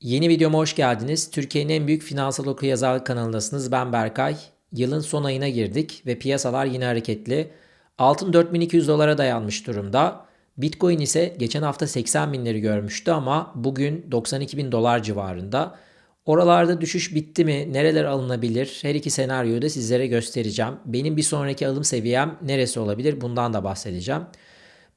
Yeni videoma hoş geldiniz. Türkiye'nin en büyük finansal okuryazarlık kanalındasınız. Ben Berkay. Yılın son ayına girdik ve piyasalar yine hareketli. Altın 4200 dolara dayanmış durumda. Bitcoin ise geçen hafta 80 binleri görmüştü ama bugün 92 bin dolar civarında. Oralarda düşüş bitti mi? Nereler alınabilir? Her iki senaryoyu da sizlere göstereceğim. Benim bir sonraki alım seviyem neresi olabilir? Bundan da bahsedeceğim.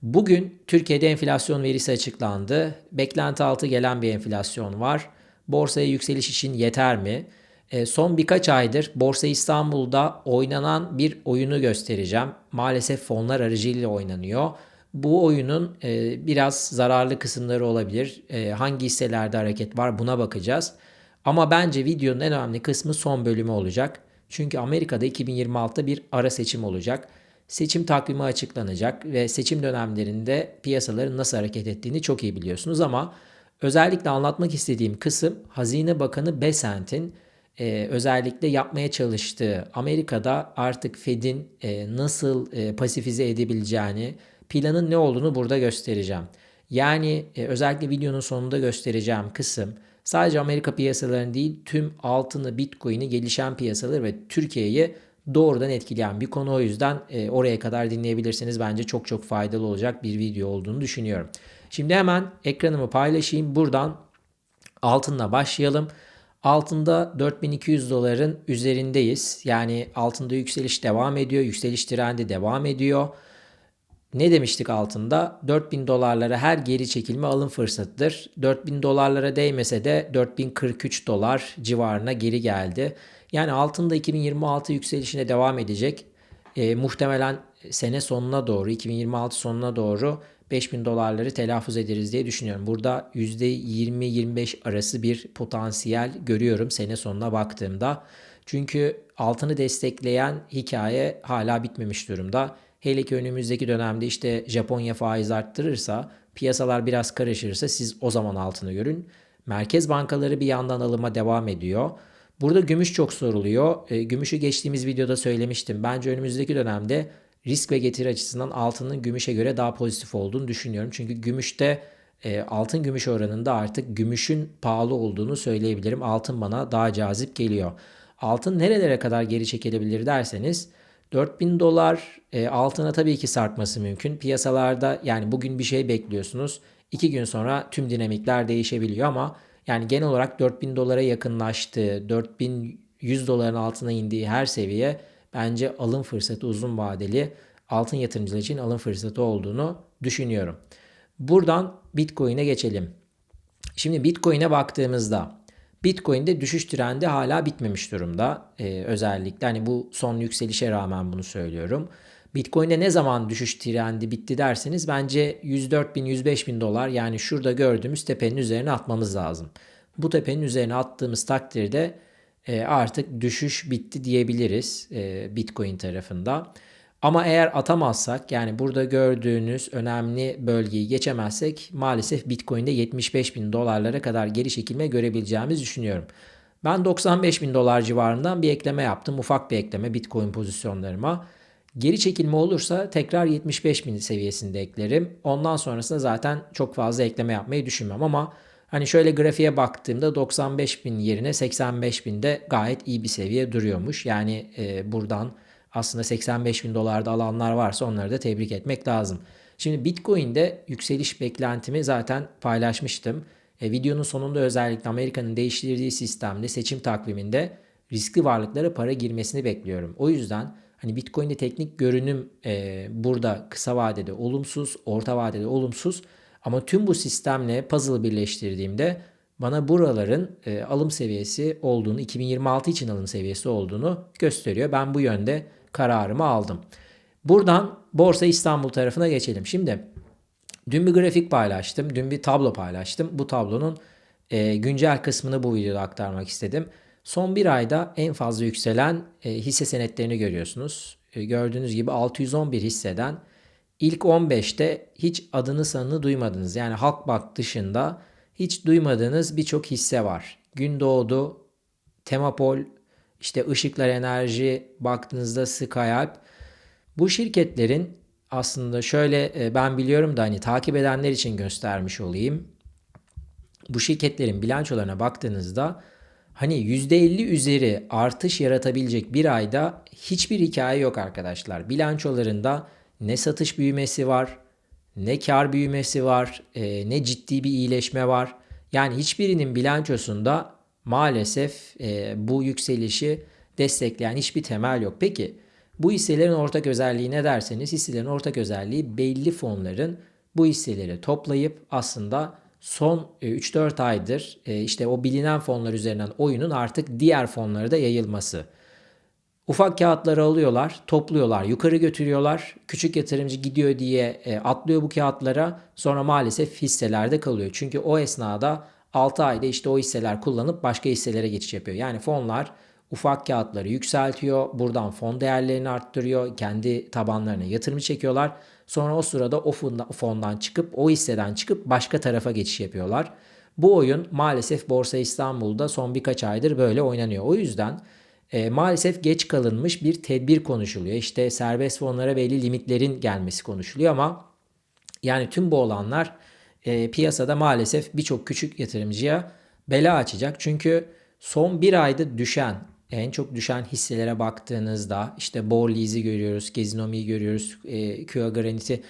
Bugün Türkiye'de enflasyon verisi açıklandı. Beklenti altı gelen bir enflasyon var. Borsaya yükseliş için yeter mi? E, son birkaç aydır Borsa İstanbul'da oynanan bir oyunu göstereceğim. Maalesef fonlar aracılığıyla oynanıyor. Bu oyunun e, biraz zararlı kısımları olabilir. E, hangi hisselerde hareket var buna bakacağız. Ama bence videonun en önemli kısmı son bölümü olacak. Çünkü Amerika'da 2026'da bir ara seçim olacak seçim takvimi açıklanacak ve seçim dönemlerinde piyasaların nasıl hareket ettiğini çok iyi biliyorsunuz ama özellikle anlatmak istediğim kısım Hazine Bakanı Besant'in e, özellikle yapmaya çalıştığı Amerika'da artık Fed'in e, nasıl e, pasifize edebileceğini, planın ne olduğunu burada göstereceğim. Yani e, özellikle videonun sonunda göstereceğim kısım sadece Amerika piyasalarını değil tüm altını, bitcoin'i, gelişen piyasaları ve Türkiye'yi doğrudan etkileyen bir konu. O yüzden e, oraya kadar dinleyebilirseniz bence çok çok faydalı olacak bir video olduğunu düşünüyorum. Şimdi hemen ekranımı paylaşayım. Buradan altınla başlayalım. Altında 4200 doların üzerindeyiz. Yani altında yükseliş devam ediyor. Yükseliş trendi devam ediyor. Ne demiştik altında? 4000 dolarlara her geri çekilme alım fırsatıdır. 4000 dolarlara değmese de 4043 dolar civarına geri geldi. Yani altında 2026 yükselişine devam edecek. E, muhtemelen sene sonuna doğru 2026 sonuna doğru 5000 dolarları telaffuz ederiz diye düşünüyorum. Burada %20-25 arası bir potansiyel görüyorum sene sonuna baktığımda. Çünkü altını destekleyen hikaye hala bitmemiş durumda. Hele ki önümüzdeki dönemde işte Japonya faiz arttırırsa, piyasalar biraz karışırsa siz o zaman altını görün. Merkez bankaları bir yandan alıma devam ediyor. Burada gümüş çok soruluyor. E, gümüşü geçtiğimiz videoda söylemiştim. Bence önümüzdeki dönemde risk ve getiri açısından altının gümüşe göre daha pozitif olduğunu düşünüyorum. Çünkü gümüşte e, altın gümüş oranında artık gümüşün pahalı olduğunu söyleyebilirim. Altın bana daha cazip geliyor. Altın nerelere kadar geri çekilebilir derseniz 4000 dolar e, altına tabii ki sarkması mümkün. Piyasalarda yani bugün bir şey bekliyorsunuz. 2 gün sonra tüm dinamikler değişebiliyor ama yani genel olarak 4000 dolara yakınlaştığı, 4100 doların altına indiği her seviye bence alım fırsatı uzun vadeli altın yatırımcılar için alım fırsatı olduğunu düşünüyorum. Buradan Bitcoin'e geçelim. Şimdi Bitcoin'e baktığımızda Bitcoin'de düşüş trendi hala bitmemiş durumda. Ee, özellikle hani bu son yükselişe rağmen bunu söylüyorum. Bitcoin'de ne zaman düşüş trendi bitti derseniz bence 104 bin 105 bin dolar yani şurada gördüğümüz tepenin üzerine atmamız lazım. Bu tepenin üzerine attığımız takdirde e, artık düşüş bitti diyebiliriz e, Bitcoin tarafında. Ama eğer atamazsak yani burada gördüğünüz önemli bölgeyi geçemezsek maalesef Bitcoin'de 75 bin dolarlara kadar geri çekilme görebileceğimizi düşünüyorum. Ben 95 bin dolar civarından bir ekleme yaptım. Ufak bir ekleme Bitcoin pozisyonlarıma. Geri çekilme olursa tekrar 75 bin seviyesinde eklerim. Ondan sonrasında zaten çok fazla ekleme yapmayı düşünmem ama hani şöyle grafiğe baktığımda 95 bin yerine 85 binde gayet iyi bir seviye duruyormuş. Yani e, buradan aslında 85 bin dolarda alanlar varsa onları da tebrik etmek lazım. Şimdi Bitcoin'de yükseliş beklentimi zaten paylaşmıştım. E, videonun sonunda özellikle Amerika'nın değiştirdiği sistemde seçim takviminde riskli varlıklara para girmesini bekliyorum. O yüzden Hani Bitcoin'de teknik görünüm e, burada kısa vadede olumsuz, orta vadede olumsuz. Ama tüm bu sistemle puzzle birleştirdiğimde bana buraların e, alım seviyesi olduğunu, 2026 için alım seviyesi olduğunu gösteriyor. Ben bu yönde kararımı aldım. Buradan Borsa İstanbul tarafına geçelim. Şimdi dün bir grafik paylaştım, dün bir tablo paylaştım. Bu tablonun e, güncel kısmını bu videoda aktarmak istedim. Son bir ayda en fazla yükselen e, hisse senetlerini görüyorsunuz. E, gördüğünüz gibi 611 hisseden ilk 15'te hiç adını sanını duymadınız. Yani Halkbank dışında hiç duymadığınız birçok hisse var. Gündoğdu, Temapol, işte Işıklar Enerji, baktığınızda Skyalp. Bu şirketlerin aslında şöyle e, ben biliyorum da hani takip edenler için göstermiş olayım. bu şirketlerin bilançolarına baktığınızda hani %50 üzeri artış yaratabilecek bir ayda hiçbir hikaye yok arkadaşlar. Bilançolarında ne satış büyümesi var, ne kar büyümesi var, e, ne ciddi bir iyileşme var. Yani hiçbirinin bilançosunda maalesef e, bu yükselişi destekleyen hiçbir temel yok. Peki bu hisselerin ortak özelliği ne derseniz hisselerin ortak özelliği belli fonların bu hisseleri toplayıp aslında son 3-4 e, aydır e, işte o bilinen fonlar üzerinden oyunun artık diğer fonlara da yayılması. Ufak kağıtları alıyorlar, topluyorlar, yukarı götürüyorlar. Küçük yatırımcı gidiyor diye e, atlıyor bu kağıtlara. Sonra maalesef hisselerde kalıyor. Çünkü o esnada 6 ayda işte o hisseler kullanıp başka hisselere geçiş yapıyor. Yani fonlar ufak kağıtları yükseltiyor. Buradan fon değerlerini arttırıyor. Kendi tabanlarına yatırımı çekiyorlar. Sonra o sırada o fondan çıkıp o hisseden çıkıp başka tarafa geçiş yapıyorlar. Bu oyun maalesef Borsa İstanbul'da son birkaç aydır böyle oynanıyor. O yüzden e, maalesef geç kalınmış bir tedbir konuşuluyor. İşte serbest fonlara belli limitlerin gelmesi konuşuluyor ama yani tüm bu olanlar e, piyasada maalesef birçok küçük yatırımcıya bela açacak. Çünkü son bir ayda düşen en çok düşen hisselere baktığınızda işte Borleas'i görüyoruz, Gezinomi'yi görüyoruz, e, QA Granite'i.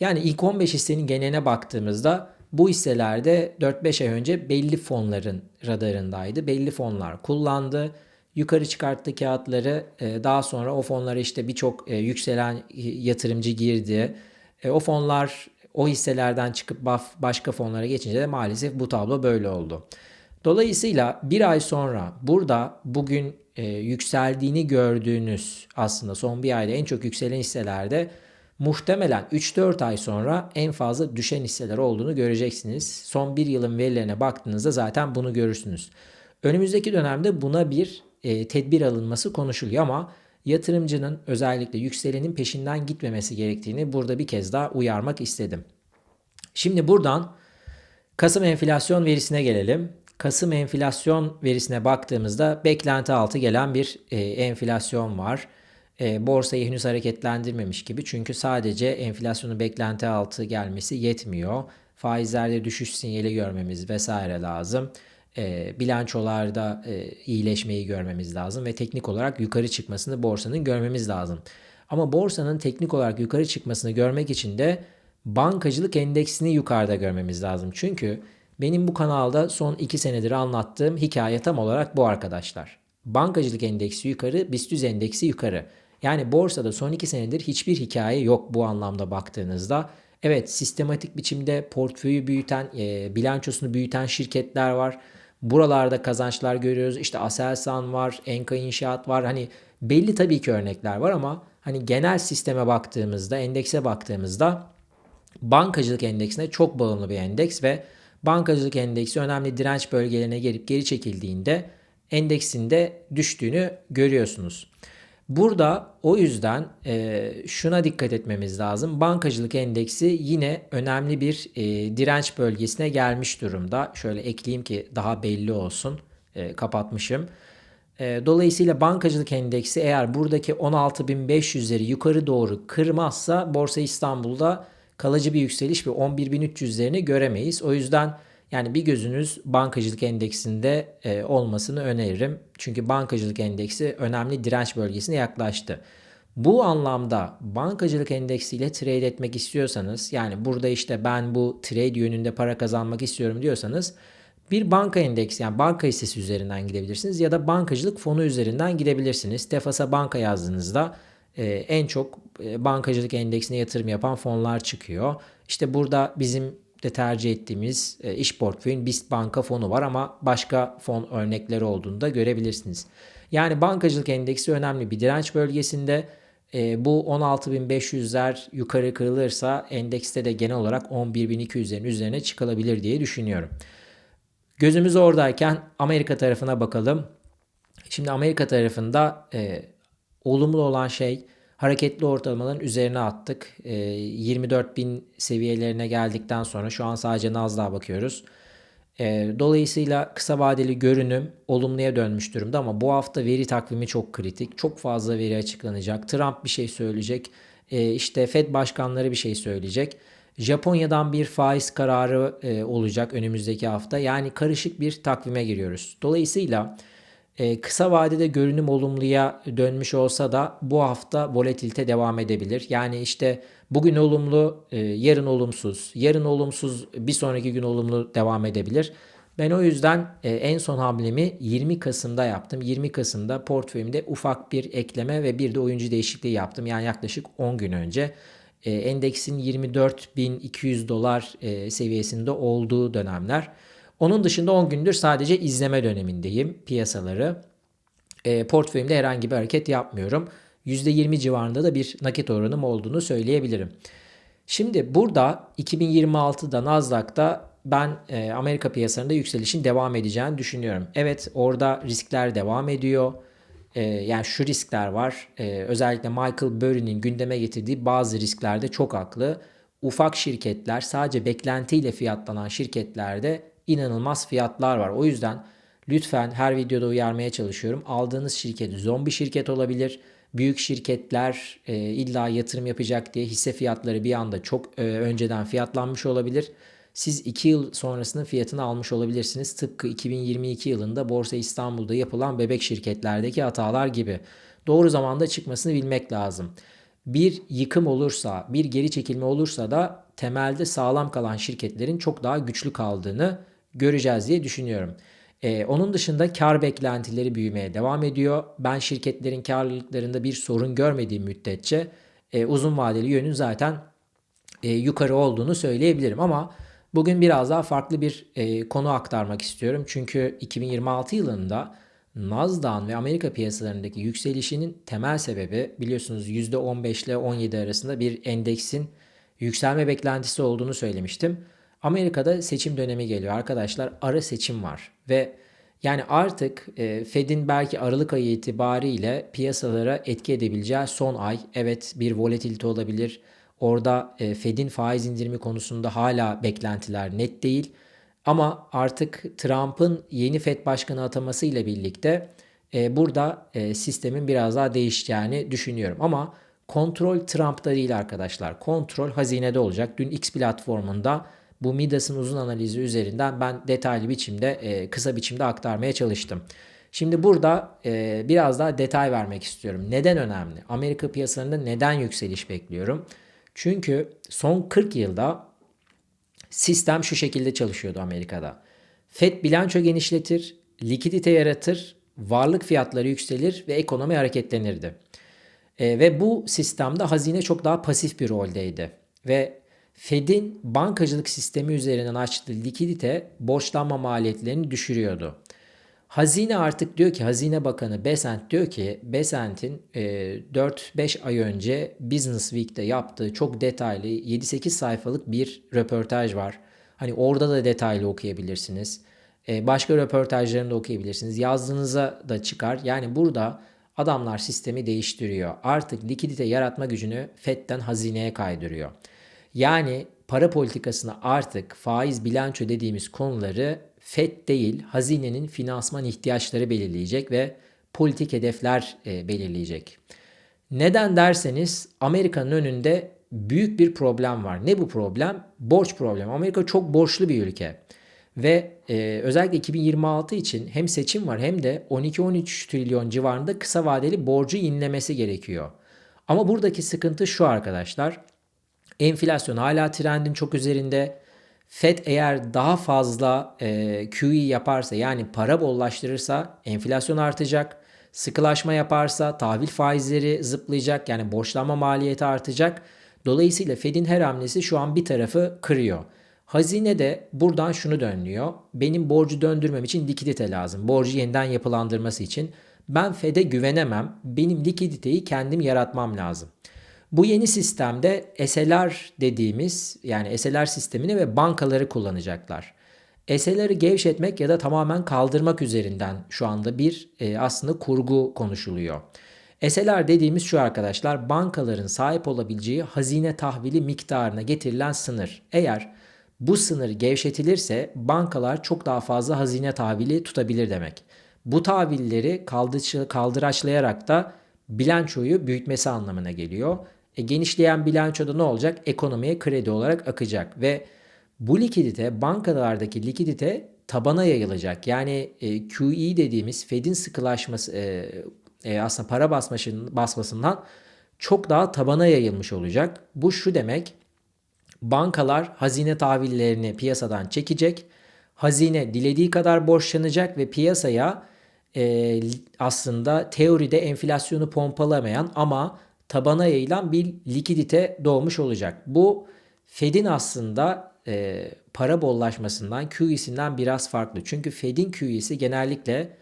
Yani ilk 15 hissenin geneline baktığımızda bu hisselerde 4-5 ay önce belli fonların radarındaydı. Belli fonlar kullandı. Yukarı çıkarttı kağıtları. E, daha sonra o fonlara işte birçok e, yükselen yatırımcı girdi. E, o fonlar o hisselerden çıkıp başka fonlara geçince de maalesef bu tablo böyle oldu. Dolayısıyla bir ay sonra burada bugün e, yükseldiğini gördüğünüz aslında son bir ayda en çok yükselen hisselerde muhtemelen 3-4 ay sonra en fazla düşen hisseler olduğunu göreceksiniz. Son bir yılın verilerine baktığınızda zaten bunu görürsünüz. Önümüzdeki dönemde buna bir e, tedbir alınması konuşuluyor ama yatırımcının özellikle yükselenin peşinden gitmemesi gerektiğini burada bir kez daha uyarmak istedim. Şimdi buradan Kasım enflasyon verisine gelelim. Kasım enflasyon verisine baktığımızda beklenti altı gelen bir e, enflasyon var. E, borsayı henüz hareketlendirmemiş gibi çünkü sadece enflasyonun beklenti altı gelmesi yetmiyor. Faizlerde düşüş sinyali görmemiz vesaire lazım. E, bilançolarda e, iyileşmeyi görmemiz lazım ve teknik olarak yukarı çıkmasını borsanın görmemiz lazım. Ama borsanın teknik olarak yukarı çıkmasını görmek için de bankacılık endeksini yukarıda görmemiz lazım. Çünkü benim bu kanalda son 2 senedir anlattığım hikaye tam olarak bu arkadaşlar. Bankacılık endeksi yukarı, BIST endeksi yukarı. Yani borsada son 2 senedir hiçbir hikaye yok bu anlamda baktığınızda. Evet sistematik biçimde portföyü büyüten, e, bilançosunu büyüten şirketler var. Buralarda kazançlar görüyoruz. İşte Aselsan var, Enka İnşaat var. Hani belli tabii ki örnekler var ama hani genel sisteme baktığımızda, endekse baktığımızda bankacılık endeksine çok bağımlı bir endeks ve bankacılık endeksi önemli direnç bölgelerine gelip geri çekildiğinde endeksinde düştüğünü görüyorsunuz. Burada o yüzden e, şuna dikkat etmemiz lazım. Bankacılık endeksi yine önemli bir e, direnç bölgesine gelmiş durumda. Şöyle ekleyeyim ki daha belli olsun. E, kapatmışım. E, dolayısıyla bankacılık endeksi eğer buradaki 16.500'leri yukarı doğru kırmazsa Borsa İstanbul'da kalıcı bir yükseliş ve 11.300'lerini göremeyiz. O yüzden yani bir gözünüz bankacılık endeksinde e, olmasını öneririm. Çünkü bankacılık endeksi önemli direnç bölgesine yaklaştı. Bu anlamda bankacılık endeksiyle trade etmek istiyorsanız yani burada işte ben bu trade yönünde para kazanmak istiyorum diyorsanız bir banka endeksi yani banka hissesi üzerinden gidebilirsiniz ya da bankacılık fonu üzerinden gidebilirsiniz. Tefasa banka yazdığınızda en çok e, bankacılık endeksine yatırım yapan fonlar çıkıyor. İşte burada bizim de tercih ettiğimiz e, iş portföyün BIST banka fonu var ama başka fon örnekleri olduğunu da görebilirsiniz. Yani bankacılık endeksi önemli bir direnç bölgesinde. E, bu 16.500'ler yukarı kırılırsa endekste de genel olarak 11.200'lerin üzerine çıkılabilir diye düşünüyorum. Gözümüz oradayken Amerika tarafına bakalım. Şimdi Amerika tarafında e, olumlu olan şey hareketli ortalamaların üzerine attık. E, 24 bin seviyelerine geldikten sonra şu an sadece Nasdaq'a bakıyoruz. E, dolayısıyla kısa vadeli görünüm olumluya dönmüş durumda ama bu hafta veri takvimi çok kritik. Çok fazla veri açıklanacak. Trump bir şey söyleyecek. E, işte Fed başkanları bir şey söyleyecek. Japonya'dan bir faiz kararı e, olacak önümüzdeki hafta. Yani karışık bir takvime giriyoruz. Dolayısıyla e, kısa vadede görünüm olumluya dönmüş olsa da bu hafta volatilite devam edebilir. Yani işte bugün olumlu, e, yarın olumsuz, yarın olumsuz, bir sonraki gün olumlu devam edebilir. Ben o yüzden e, en son hamlemi 20 Kasım'da yaptım. 20 Kasım'da portföyümde ufak bir ekleme ve bir de oyuncu değişikliği yaptım. Yani yaklaşık 10 gün önce. Endeksin 24.200 dolar seviyesinde olduğu dönemler. Onun dışında 10 gündür sadece izleme dönemindeyim piyasaları. E, portföyümde herhangi bir hareket yapmıyorum. %20 civarında da bir nakit oranım olduğunu söyleyebilirim. Şimdi burada 2026'da Nasdaq'ta ben e, Amerika piyasalarında yükselişin devam edeceğini düşünüyorum. Evet orada riskler devam ediyor. E, yani şu riskler var. E, özellikle Michael Burry'nin gündeme getirdiği bazı risklerde çok haklı. Ufak şirketler sadece beklentiyle fiyatlanan şirketlerde inanılmaz fiyatlar var. O yüzden lütfen her videoda uyarmaya çalışıyorum. Aldığınız şirket zombi şirket olabilir. Büyük şirketler e, illa yatırım yapacak diye hisse fiyatları bir anda çok e, önceden fiyatlanmış olabilir. Siz 2 yıl sonrasının fiyatını almış olabilirsiniz. Tıpkı 2022 yılında Borsa İstanbul'da yapılan bebek şirketlerdeki hatalar gibi. Doğru zamanda çıkmasını bilmek lazım. Bir yıkım olursa, bir geri çekilme olursa da temelde sağlam kalan şirketlerin çok daha güçlü kaldığını göreceğiz diye düşünüyorum. Ee, onun dışında kar beklentileri büyümeye devam ediyor. Ben şirketlerin karlılıklarında bir sorun görmediğim müddetçe e, uzun vadeli yönün zaten e, yukarı olduğunu söyleyebilirim. Ama bugün biraz daha farklı bir e, konu aktarmak istiyorum. Çünkü 2026 yılında Nasdaq'ın ve Amerika piyasalarındaki yükselişinin temel sebebi biliyorsunuz %15 ile 17 arasında bir endeksin yükselme beklentisi olduğunu söylemiştim. Amerika'da seçim dönemi geliyor arkadaşlar. Ara seçim var ve yani artık e, Fed'in belki Aralık ayı itibariyle piyasalara etki edebileceği son ay. Evet bir volatilite olabilir. Orada e, Fed'in faiz indirimi konusunda hala beklentiler net değil. Ama artık Trump'ın yeni Fed başkanı atamasıyla birlikte e, burada e, sistemin biraz daha değişeceğini düşünüyorum. Ama kontrol Trump'ta değil arkadaşlar. Kontrol hazinede olacak. Dün X platformunda bu Midas'ın uzun analizi üzerinden ben detaylı biçimde, e, kısa biçimde aktarmaya çalıştım. Şimdi burada e, biraz daha detay vermek istiyorum. Neden önemli? Amerika piyasalarında neden yükseliş bekliyorum? Çünkü son 40 yılda sistem şu şekilde çalışıyordu Amerika'da. Fed bilanço genişletir, likidite yaratır, varlık fiyatları yükselir ve ekonomi hareketlenirdi. E, ve bu sistemde hazine çok daha pasif bir roldeydi. Ve Fed'in bankacılık sistemi üzerinden açtığı likidite borçlanma maliyetlerini düşürüyordu. Hazine artık diyor ki Hazine Bakanı Besant diyor ki Besant'in e, 4-5 ay önce Business Week'te yaptığı çok detaylı 7-8 sayfalık bir röportaj var. Hani orada da detaylı okuyabilirsiniz. E, başka röportajlarını da okuyabilirsiniz. Yazdığınıza da çıkar. Yani burada adamlar sistemi değiştiriyor. Artık likidite yaratma gücünü FED'den hazineye kaydırıyor. Yani para politikasına artık faiz bilanço dediğimiz konuları FED değil hazinenin finansman ihtiyaçları belirleyecek ve politik hedefler e, belirleyecek. Neden derseniz Amerika'nın önünde büyük bir problem var. Ne bu problem? Borç problemi. Amerika çok borçlu bir ülke. Ve e, özellikle 2026 için hem seçim var hem de 12-13 trilyon civarında kısa vadeli borcu yenilemesi gerekiyor. Ama buradaki sıkıntı şu arkadaşlar. Enflasyon hala trendin çok üzerinde. Fed eğer daha fazla e, QE yaparsa yani para bollaştırırsa enflasyon artacak. Sıkılaşma yaparsa tahvil faizleri zıplayacak yani borçlanma maliyeti artacak. Dolayısıyla Fed'in her hamlesi şu an bir tarafı kırıyor. Hazine de buradan şunu dönüyor. Benim borcu döndürmem için likidite lazım. Borcu yeniden yapılandırması için. Ben Fed'e güvenemem. Benim likiditeyi kendim yaratmam lazım. Bu yeni sistemde SLR dediğimiz yani SLR sistemini ve bankaları kullanacaklar. SLR'ı gevşetmek ya da tamamen kaldırmak üzerinden şu anda bir e, aslında kurgu konuşuluyor. SLR dediğimiz şu arkadaşlar bankaların sahip olabileceği hazine tahvili miktarına getirilen sınır. Eğer bu sınır gevşetilirse bankalar çok daha fazla hazine tahvili tutabilir demek. Bu tahvilleri kaldıraçlayarak da bilançoyu büyütmesi anlamına geliyor. E, genişleyen bilançoda ne olacak? Ekonomiye kredi olarak akacak ve bu likidite bankalardaki likidite tabana yayılacak. Yani e, QE dediğimiz Fed'in sıkılaşması e, e, aslında para basmasının, basmasından çok daha tabana yayılmış olacak. Bu şu demek bankalar hazine tahvillerini piyasadan çekecek. Hazine dilediği kadar borçlanacak ve piyasaya e, aslında teoride enflasyonu pompalamayan ama tabana yayılan bir likidite doğmuş olacak. Bu Fed'in aslında e, para bollaşmasından, QE'sinden biraz farklı. Çünkü Fed'in QE'si genellikle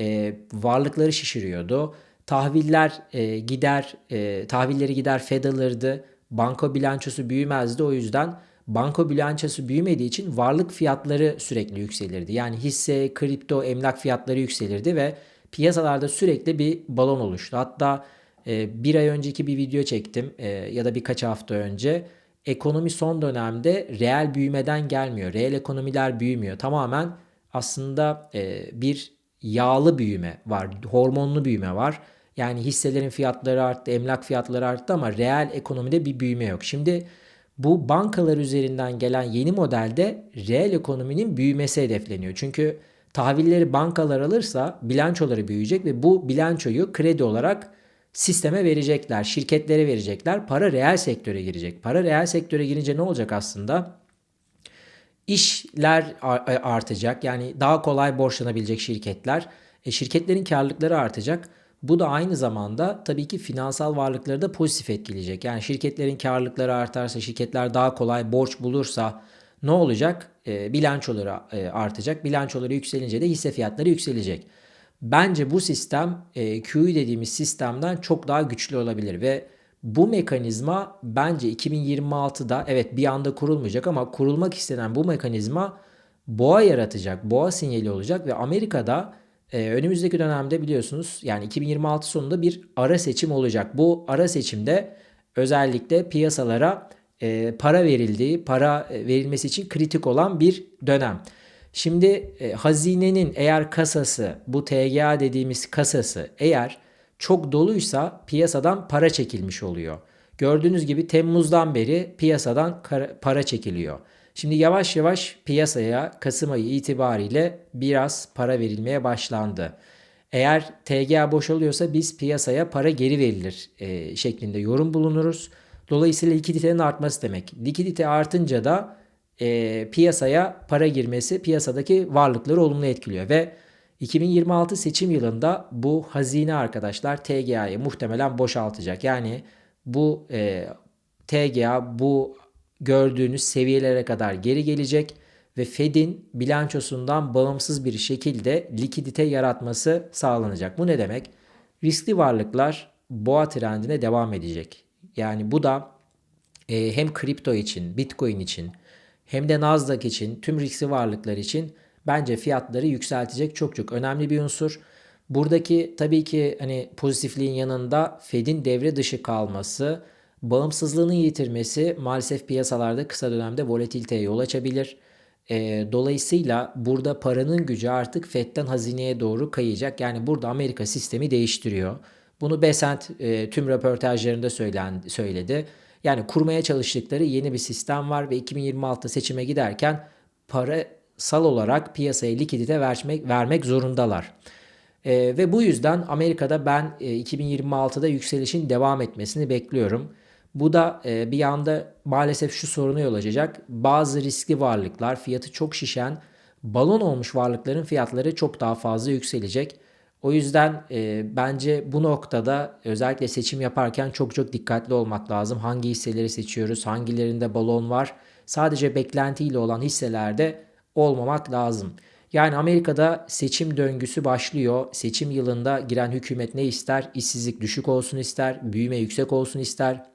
e, varlıkları şişiriyordu. Tahviller e, gider, e, tahvilleri gider Fed alırdı. Banko bilançosu büyümezdi. O yüzden banko bilançosu büyümediği için varlık fiyatları sürekli yükselirdi. Yani hisse, kripto, emlak fiyatları yükselirdi ve piyasalarda sürekli bir balon oluştu. Hatta e, bir ay önceki bir video çektim e, ya da birkaç hafta önce. Ekonomi son dönemde reel büyümeden gelmiyor. Reel ekonomiler büyümüyor. Tamamen aslında e, bir yağlı büyüme var, hormonlu büyüme var. Yani hisselerin fiyatları arttı, emlak fiyatları arttı ama reel ekonomide bir büyüme yok. Şimdi bu bankalar üzerinden gelen yeni modelde reel ekonominin büyümesi hedefleniyor. Çünkü tahvilleri bankalar alırsa bilançoları büyüyecek ve bu bilançoyu kredi olarak sisteme verecekler, şirketlere verecekler. Para reel sektöre girecek. Para reel sektöre girince ne olacak aslında? İşler artacak. Yani daha kolay borçlanabilecek şirketler. E, şirketlerin karlılıkları artacak. Bu da aynı zamanda tabii ki finansal varlıkları da pozitif etkileyecek. Yani şirketlerin karlılıkları artarsa, şirketler daha kolay borç bulursa ne olacak? E, bilançoları e, artacak. Bilançoları yükselince de hisse fiyatları yükselecek. Bence bu sistem e, QE dediğimiz sistemden çok daha güçlü olabilir ve bu mekanizma bence 2026'da evet bir anda kurulmayacak ama kurulmak istenen bu mekanizma boğa yaratacak, boğa sinyali olacak ve Amerika'da e, önümüzdeki dönemde biliyorsunuz yani 2026 sonunda bir ara seçim olacak. Bu ara seçimde özellikle piyasalara e, para verildiği, para e, verilmesi için kritik olan bir dönem. Şimdi e, hazinenin eğer kasası, bu TGA dediğimiz kasası eğer çok doluysa piyasadan para çekilmiş oluyor. Gördüğünüz gibi Temmuz'dan beri piyasadan para çekiliyor. Şimdi yavaş yavaş piyasaya Kasım ayı itibariyle biraz para verilmeye başlandı. Eğer TGA boşalıyorsa biz piyasaya para geri verilir e, şeklinde yorum bulunuruz. Dolayısıyla likiditenin artması demek. Likidite artınca da e, piyasaya para girmesi piyasadaki varlıkları olumlu etkiliyor ve 2026 seçim yılında bu hazine arkadaşlar TGA'yı muhtemelen boşaltacak. Yani bu e, TGA bu gördüğünüz seviyelere kadar geri gelecek ve Fed'in bilançosundan bağımsız bir şekilde likidite yaratması sağlanacak. Bu ne demek? Riskli varlıklar boğa trendine devam edecek. Yani bu da e, hem kripto için, bitcoin için hem de Nasdaq için, tüm riskli varlıklar için bence fiyatları yükseltecek çok çok önemli bir unsur. Buradaki tabii ki hani pozitifliğin yanında Fed'in devre dışı kalması, bağımsızlığını yitirmesi maalesef piyasalarda kısa dönemde volatiliteye yol açabilir. E, dolayısıyla burada paranın gücü artık Fed'den hazineye doğru kayacak. Yani burada Amerika sistemi değiştiriyor. Bunu Besant e, tüm röportajlarında söylen, söyledi. Yani kurmaya çalıştıkları yeni bir sistem var ve 2026 seçime giderken parasal olarak piyasaya likidite vermek, vermek zorundalar. E, ve bu yüzden Amerika'da ben e, 2026'da yükselişin devam etmesini bekliyorum. Bu da e, bir yanda maalesef şu sorunu yol açacak. Bazı riskli varlıklar fiyatı çok şişen balon olmuş varlıkların fiyatları çok daha fazla yükselecek. O yüzden e, bence bu noktada özellikle seçim yaparken çok çok dikkatli olmak lazım. Hangi hisseleri seçiyoruz, hangilerinde balon var. Sadece beklentiyle olan hisselerde olmamak lazım. Yani Amerika'da seçim döngüsü başlıyor. Seçim yılında giren hükümet ne ister? İşsizlik düşük olsun ister, büyüme yüksek olsun ister,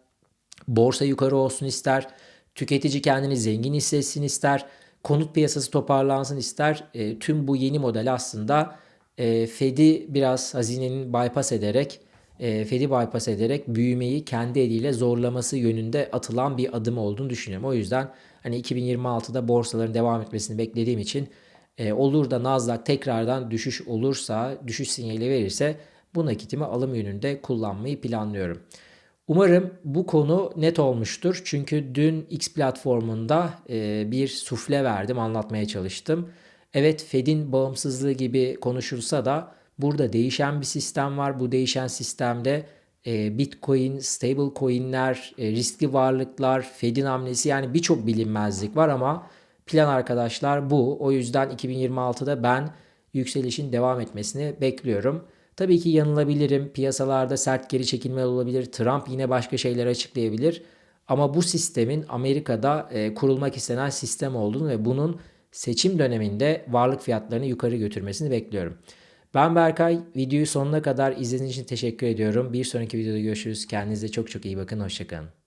borsa yukarı olsun ister, tüketici kendini zengin hissetsin ister, konut piyasası toparlansın ister. E, tüm bu yeni model aslında e, Fed'i biraz hazinenin bypass ederek e, Fed'i bypass ederek büyümeyi kendi eliyle zorlaması yönünde atılan bir adım olduğunu düşünüyorum. O yüzden hani 2026'da borsaların devam etmesini beklediğim için e, olur da Nasdaq tekrardan düşüş olursa, düşüş sinyali verirse bu nakitimi alım yönünde kullanmayı planlıyorum. Umarım bu konu net olmuştur. Çünkü dün X platformunda e, bir sufle verdim, anlatmaya çalıştım. Evet Fed'in bağımsızlığı gibi konuşulsa da burada değişen bir sistem var. Bu değişen sistemde e, Bitcoin, stable coinler, e, riskli varlıklar, Fed'in hamlesi yani birçok bilinmezlik var ama plan arkadaşlar bu. O yüzden 2026'da ben yükselişin devam etmesini bekliyorum. Tabii ki yanılabilirim. Piyasalarda sert geri çekilme olabilir. Trump yine başka şeyler açıklayabilir. Ama bu sistemin Amerika'da e, kurulmak istenen sistem olduğunu ve bunun seçim döneminde varlık fiyatlarını yukarı götürmesini bekliyorum. Ben Berkay. Videoyu sonuna kadar izlediğiniz için teşekkür ediyorum. Bir sonraki videoda görüşürüz. Kendinize çok çok iyi bakın. Hoşçakalın.